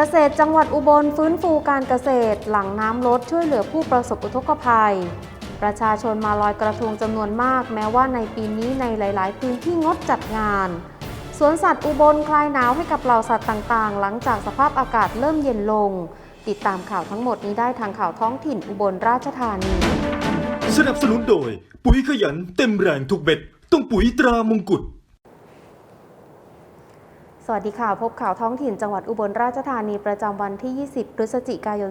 กษตรจังหวัดอุบลฟื้นฟูการเกษตร หลังน้ำลดช่วยเหลือผู้ประสบอุทกภัย ประชาชนมาลอยกระทงจำนวนมาก แม้ว่าในปีนี้ในหลาย ๆ พื้นที่งดจัดงานสวนสัตว์อุบลคลายหนาวให้กับเหล่าสัตว์ต่าง ๆ หลังจากสภาพอากาศเริ่มเย็นลง ติดตามข่าวทั้งหมดนี้ได้ทางข่าวท้องถิ่นอุบลราชธานี สนับสนุนโดย ปุ๋ยขยันเต็มแรงทุกเบ็ด ต้องปุ๋ยตรามงกุฎ สวัสดีค่ะ พบข่าวท้องถิ่นจังหวัดอุบลราชธานีประจำวันที่ 20 พฤศจิกายน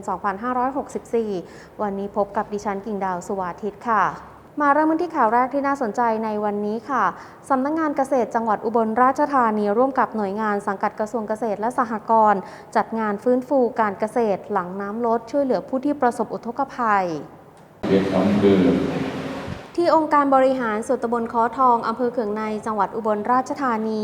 2564 วันนี้พบกับดิฉันกิ่งดาวสุวาทิตค่ะมาเริ่มกันที่ข่าวแรกที่น่าสนใจในวันนี้ค่ะ สำนักงงานเกษตรจังหวัดอุบลราชธานีร่วมกับหน่วยงานสังกัดกระทรวงเกษตรและสหกรณ์จัดงานฟื้นฟูการเกษตร หลังน้ำลดช่วยเหลือผู้ที่ประสบอุทกภัยเรียนของคือ ที่องค์การบริหารส่วนตำบลค้อทองอำเภอเขืองในจังหวัดอุบลราชธานี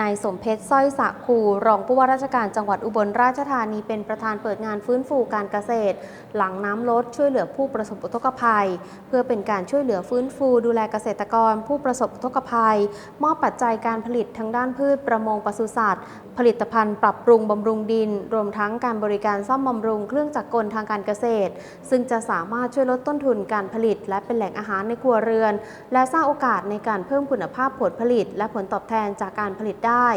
นายสมเพชรสร้อยสะคู รองผู้ว่าราชการจังหวัดอุบลราชธานี เป็นประธานเปิดงานฟื้นฟูการเกษตร หลังน้ำลดช่วยเหลือผู้ประสบอุทกภัย เพื่อเป็นการช่วยเหลือฟื้นฟู ดูแลเกษตรกร ผู้ประสบอุทกภัย มอบปัจจัยการผลิตทั้งด้านพืชประมงปศุสัตว์ ผลิตภัณฑ์ปรับปรุงบำรุงดิน รวมทั้งการบริการซ่อมบำรุงเครื่องจักรกลทางการเกษตร ซึ่งจะสามารถช่วยลดต้นทุนการผลิต และเป็นแหล่งอาหารในครัวเรือน และสร้างโอกาสในการเพิ่มคุณภาพผลผลิต และผลตอบแทนจากการผลิตได้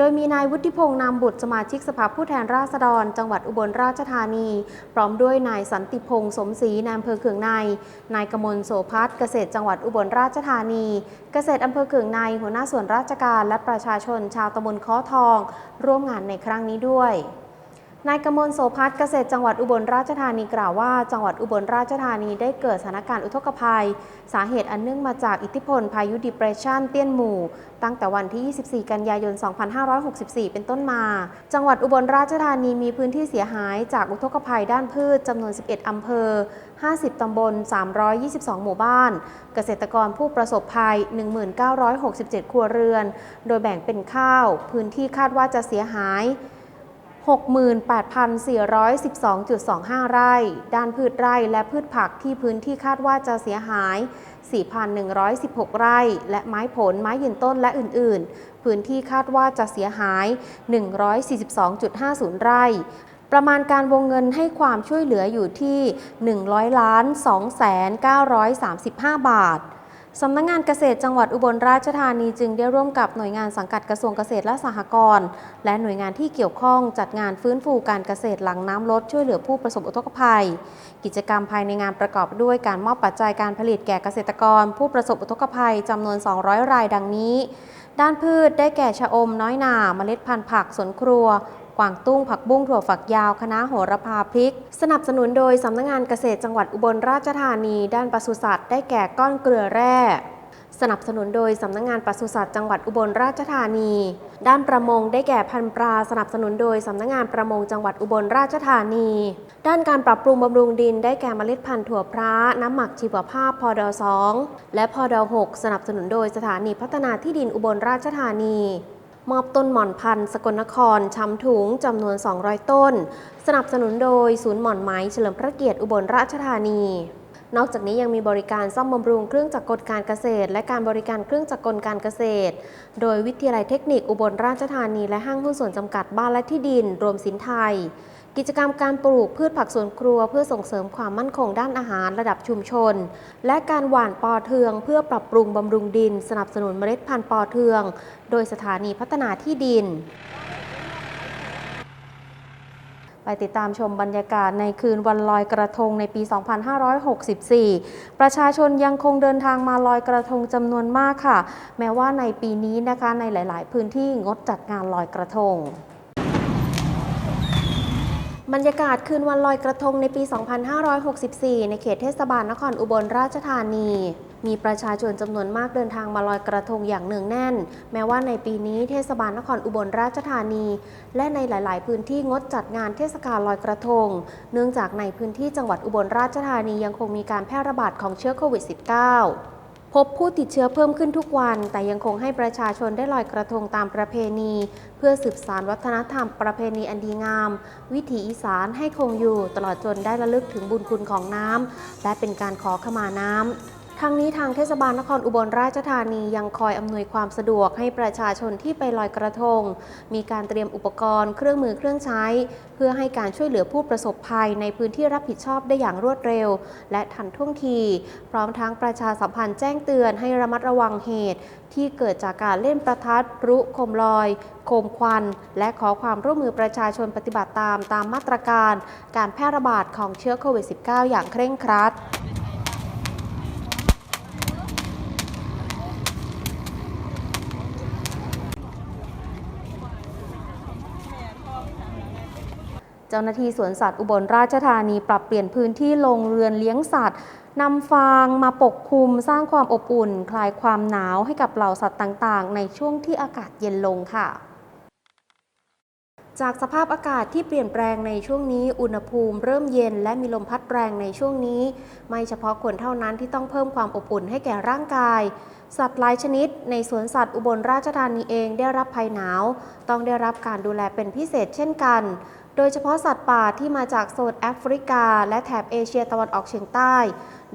โดยมีนายวุฒิพงษ์นามบุตรสมาชิกสภาผู้แทนราษฎร จังหวัดอุบลราชธานี พร้อมด้วยนายสันติพงษ์สมศรีนายอำเภอเขืองใน นายกมลโสพัฒน์เกษตรจังหวัดอุบลราชธานี เกษตรอำเภอเขืองในหัวหน้าส่วนราชการและประชาชนชาวตำบลค้อทอง ร่วมงานในครั้งนี้ด้วย นายกมลโสพัฒน์เกษตรจังหวัดอุบลราชธานีกล่าวว่า จังหวัดอุบลราชธานีได้เกิดสถานการณ์อุทกภัย สาเหตุอันเนื่องมาจากอิทธิพลพายุดิเปรชันเตี้ยนหมู่ ตั้งแต่วันที่ 24 กันยายน 2564 เป็นต้นมา จังหวัดอุบลราชธานีมีพื้นที่เสียหายจากอุทกภัยด้านพืชจำนวน 11 อำเภอ 50 ตำบล 322 หมู่บ้าน เกษตรกรผู้ประสบภัย 1967 ครัวเรือน โดยแบ่งเป็นข้าว พื้นที่คาดว่าจะเสียหาย 68,412.25 ไร่ ด้านพืชไร่และพืชผักที่พื้นที่คาดว่าจะเสียหาย 4,116 ไร่ และไม้ผล ไม้ยืนต้นและอื่น ๆ พื้นที่คาดว่าจะเสียหาย 142.50 ไร่ประมาณการวงเงินให้ความช่วยเหลืออยู่ที่ 100ล้าน2,935 บาท สำนักงงานเกษตรจังหวัดอุบลราชธานีจึงได้ร่วมกับหน่วยงานสังกัดกระทรวงเกษตรและสหกรณ์และหน่วยงานที่เกี่ยวข้องจัดงานฟื้นฟูการเกษตรหลังน้ำลดช่วยเหลือผู้ประสบอุทกภัย กิจกรรมภายในงานประกอบด้วยการมอบปัจจัยการผลิตแก่เกษตรกร ผู้ประสบอุทกภัยจำนวน 200 รายดังนี้ ด้านพืชได้แก่ชะอมน้อยหนาเมล็ดพันธุ์ผักสวนครัว กวางตุ้งผักบุ้งถั่วฝักยาวคณะโหระพาพริก สนับสนุนโดยสำนักงานเกษตรจังหวัดอุบลราชธานี ด้านปศุสัตว์ได้แก่ก้อนเกลือแร่สนับสนุนโดยสำนักงานปศุสัตว์จังหวัดอุบลราชธานี ด้านประมงได้แก่พันปลา สนับสนุนโดยสำนักงานประมงจังหวัดอุบลราชธานี ด้านการปรับปรุงบำรุงดิน ได้แก่เมล็ดพันธุ์ถั่วพร้าน้ำหมักชีวภาพพอด2และพอด6สนับสนุนโดยสถานีพัฒนาที่ดินอุบลราชธานี มอบต้นหม่อนพันธุ์สกลนครช้ำถุงจำนวน 200 ต้น สนับสนุนโดยศูนย์หม่อนไม้เฉลิมพระเกียรติอุบลราชธานี นอกจากนี้ยังมีบริการซ่อมบำรุงเครื่องจักรกลการเกษตร และการบริการเครื่องจักรกลการเกษตร โดยวิทยาลัยเทคนิคอุบลราชธานี และห้างหุ้นส่วนจำกัดบ้านและที่ดิน รวมสินไทย กิจกรรมการปลูกพืชผักสวนครัว เพื่อส่งเสริมความมั่นคงด้านอาหารระดับชุมชน และการหว่านปอเทือง เพื่อปรับปรุงบำรุงดิน สนับสนุนเมล็ดพันธุ์ปอเทือง โดยสถานีพัฒนาที่ดิน ไปติดตามชมบรรยากาศในคืนวันลอยกระทงในปี 2564 ประชาชนยังคงเดินทางมาลอยกระทงจำนวนมากค่ะ แม้ว่าในปีนี้นะคะในหลาย ๆ พื้นที่งดจัดงานลอยกระทง บรรยากาศคืนวันลอยกระทงในปี 2564 ในเขตเทศบาลนครอุบลราชธานี มีประชาชนจำนวนมากเดินทางมาลอยกระทงอย่างเนืองแน่น แม้ว่าในปีนี้เทศบาลนครอุบลราชธานี และในหลาย ๆ พื้นที่งดจัดงานเทศกาลลอยกระทง เนื่องจากในพื้นที่จังหวัดอุบลราชธานียังคงมีการแพร่ระบาดของเชื้อโควิด -19 พบผู้ติดเชื้อเพิ่มขึ้นทุกวัน แต่ยังคงให้ประชาชนได้ลอยกระทงตามประเพณี เพื่อสืบสานวัฒนธรรมประเพณีอันดีงาม วิถีอีสานให้คงอยู่ตลอดจนได้ระลึกถึงบุญคุณของน้ำและเป็นการขอขมาน้ำ ทั้งนี้ทางเทศบาลนครอุบลราชธานียังคอยอำนวยความสะดวกให้ประชาชนที่ไปลอยกระทง มีการเตรียมอุปกรณ์เครื่องมือเครื่องใช้ เพื่อให้การช่วยเหลือผู้ประสบภัยในพื้นที่รับผิดชอบได้อย่างรวดเร็ว และทันท่วงที พร้อมทั้งประชาสัมพันธ์แจ้งเตือนให้ระมัดระวังเหตุ ที่เกิดจากการเล่นประทัดพลุโคมลอย โคมควัน และขอความร่วมมือประชาชนปฏิบัติตามตามมาตรการ การแพร่ระบาดของเชื้อโควิด -19 อย่างเคร่งครัด เจ้าหน้าที่สวนสัตว์อุบลราชธานีปรับเปลี่ยนพื้นที่ลงเรือนเลี้ยงสัตว์นำฟางมาปกคลุมสร้างความอบอุ่น คลายความหนาวให้กับเหล่าสัตว์ต่างๆ ในช่วงที่อากาศเย็นลงค่ะจากสภาพอากาศที่เปลี่ยนแปลงในช่วงนี้ อุณหภูมิเริ่มเย็นและมีลมพัดแรงในช่วงนี้ ไม่เฉพาะคนเท่านั้นที่ต้องเพิ่มความอบอุ่นให้แก่ร่างกาย สัตว์หลายชนิด ในสวนสัตว์อุบลราชธานีเองได้รับภัยหนาว ต้องได้รับการดูแลเป็นพิเศษเช่นกัน โดยเฉพาะสัตว์ป่าที่มาจากโซนแอฟริกา และแถบเอเชียตะวันออกเฉียงใต้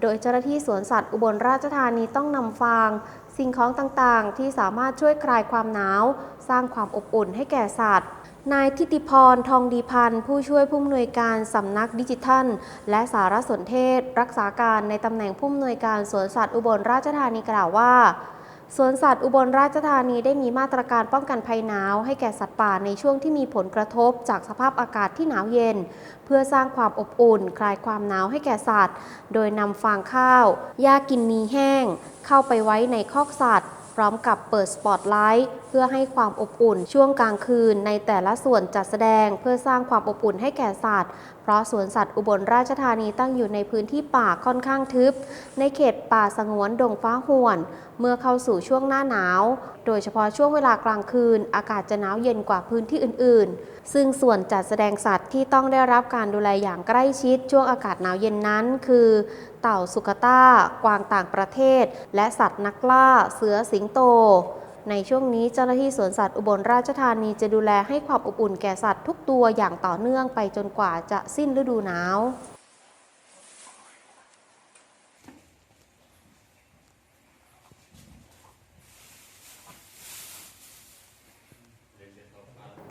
โดยเจ้าหน้าที่สวนสัตว์อุบลราชธานีต้องนำฟาง สิ่งของต่างๆ ที่สามารถช่วยคลายความหนาว สร้างความอบอุ่นให้แก่สัตว์นายทิติพร ทองดีพันธ์ ผู้ช่วยผู้อำนวยการสำนักดิจิทัล และสารสนเทศ รักษาการในตำแหน่งผู้อำนวยการสวนสัตว์อุบลราชธานีกล่าวว่า สวนสัตว์อุบลราชธานีได้มีมาตรการป้องกันภัยหนาว ให้แก่สัตว์ป่าในช่วงที่มีผลกระทบจากสภาพอากาศที่หนาวเย็น เพื่อสร้างความอบอุ่น คลายความหนาวให้แก่สัตว์ โดยนำฟางข้าวหญ้ากินนีแห้ง เข้าไปไว้ในคอกสัตว์ พร้อมกับเปิดสปอตไลท์เพื่อให้ความอบอุ่นช่วงกลางคืนในแต่ละส่วนจัดแสดง เพื่อสร้างความอบอุ่นให้แก่สัตว์เพราะสวนสัตว์อุบลราชธานีตั้งอยู่ในพื้นที่ป่าค่อนข้างทึบ ในเขตป่าสงวนดงฟ้าห่วน เมื่อเข้าสู่ช่วงหน้าหนาว โดยเฉพาะช่วงเวลากลางคืน อากาศจะหนาวเย็นกว่าพื้นที่อื่น ๆ ซึ่งส่วนจัดแสดงสัตว์ที่ต้องได้รับการดูแลอย่างใกล้ชิด ช่วงอากาศหนาวเย็นนั้นคือ เต่าสุกต้ากวางต่างประเทศ และสัตว์นักล่า เสือสิงโต ในช่วงนี้เจ้าหน้าที่สวนสัตว์อุบลราชธานีจะดูแลให้ความอบอุ่นแก่สัตว์ทุกตัวอย่างต่อเนื่องไปจนกว่าจะสิ้นฤดูหนาว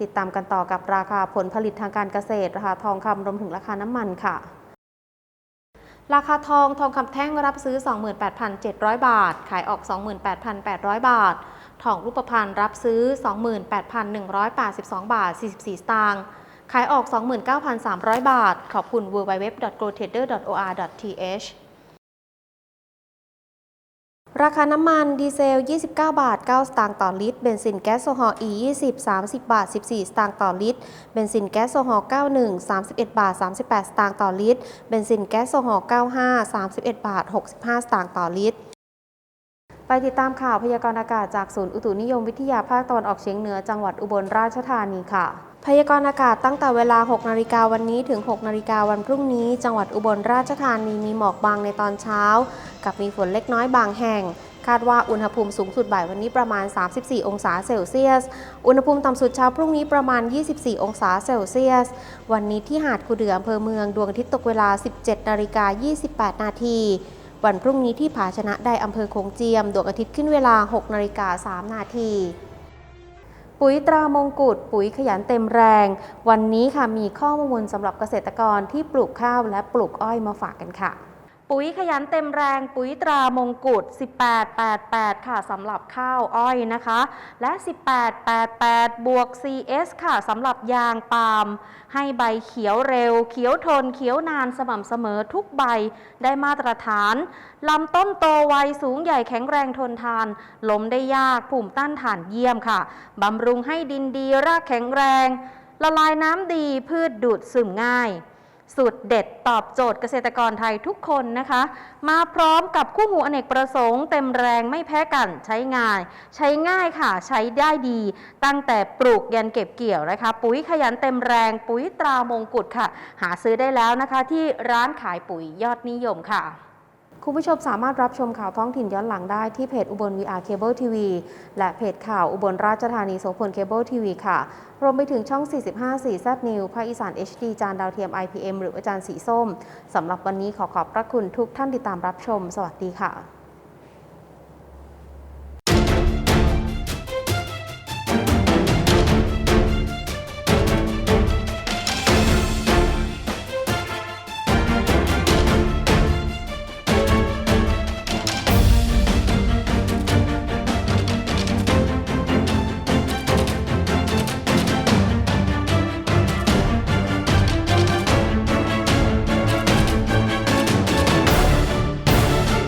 ติดตามกันต่อกับราคาผลผลิตทางการเกษตร ราคาทองคำรวมถึงราคาน้ำมันค่ะ ราคาทองทองคำแท่งรับซื้อ 28,700 บาท ขายออก 28,800 บาท ทองรูปพรรณรับซื้อ 28,182 บาท 44 สตางค์ขายออก 29,300 บาท ขอบคุณ www.gotrader.or.th ราคาน้ำมันดีเซล 29 บาท 9 สตางค์ต่อลิตร เบนซินแก๊สโซฮอล์ E20 30 บาท 14 สตางค์ต่อลิตร เบนซินแก๊สโซฮอล์ 91 31 บาท 38 สตางค์ต่อลิตร เบนซินแก๊สโซฮอล์ 95 31 บาท 65 สตางค์ต่อลิตร ไปติดตามข่าวพยากรณ์อากาศจากศูนย์อุตุนิยมวิทยาภาคตะวันออกเฉียงเหนือจังหวัดอุบลราชธานีค่ะ พยากรณ์อากาศตั้งแต่เวลา 6 นาฬิกาวันนี้ถึง 6 นาฬิกาวันพรุ่งนี้ จังหวัดอุบลราชธานีมีหมอกบางในตอนเช้า กับมีฝนเล็กน้อยบางแห่งคาดว่าอุณหภูมิสูงสุดบ่ายวันนี้ประมาณ 34 องศาเซลเซียส อุณหภูมิต่ำสุดเช้าพรุ่งนี้ประมาณ 24 องศาเซลเซียส วันนี้ที่หาดคูเดืออำเภอเมืองดวงอาทิตย์ตกเวลา 17 นาฬิกา 28 นาที วันพรุ่งนี้ที่ผาชนะไดอำเภอโขงเจียม ดวงอาทิตย์ขึ้นเวลา 6นาฬิกา3นาทีปุ๋ยตรามงกุฎปุ๋ยขยันเต็มแรง วันนี้ค่ะมีข้อมูลสำหรับเกษตรกรที่ปลูกข้าวและปลูกอ้อยมาฝากกันค่ะ ปุ๋ยขยันเต็มแรงปุ๋ยตรามงกุฎ1888 ค่ะสำหรับข้าวอ้อยนะคะ และ 1888 บวก CS ค่ะสำหรับยางปาล์มให้ใบเขียวเร็ว เขียวทนเขียวนานสม่ำเสมอทุกใบได้มาตรฐานลำต้นโตไวสูงใหญ่แข็งแรงทนทานล้มได้ยากภูมิต้านทานเยี่ยมค่ะบำรุงให้ดินดีรากแข็งแรง ละลายน้ำดีพืชดูดซึมง่าย สูตรเด็ดตอบโจทย์เกษตรกรไทยทุกคนนะคะ มาพร้อมกับคู่หูอเนกประสงค์เต็มแรงไม่แพ้กันใช้ง่าย ใช้ง่ายค่ะใช้ได้ดี ตั้งแต่ปลูกยันเก็บเกี่ยวนะคะ ปุ๋ยขยันเต็มแรง ปุ๋ยตรามงกุฎค่ะ หาซื้อได้แล้วนะคะที่ร้านขายปุ๋ยยอดนิยมค่ะ คุณผู้ชมสามารถรับชมข่าวท้องถิ่นย้อนหลังได้ที่เพจอุบล VR Cable TV และเพจข่าวอุบลราชธานีโสพลเคเบิลทีวีค่ะ รวมไปถึงช่อง 45 4 z New ภาคอีสาน HD จานดาวเทียม IPM หรืออาจารย์สีส้ม สำหรับวันนี้ขอขอบพระคุณทุกท่านติดตามรับชม สวัสดีค่ะ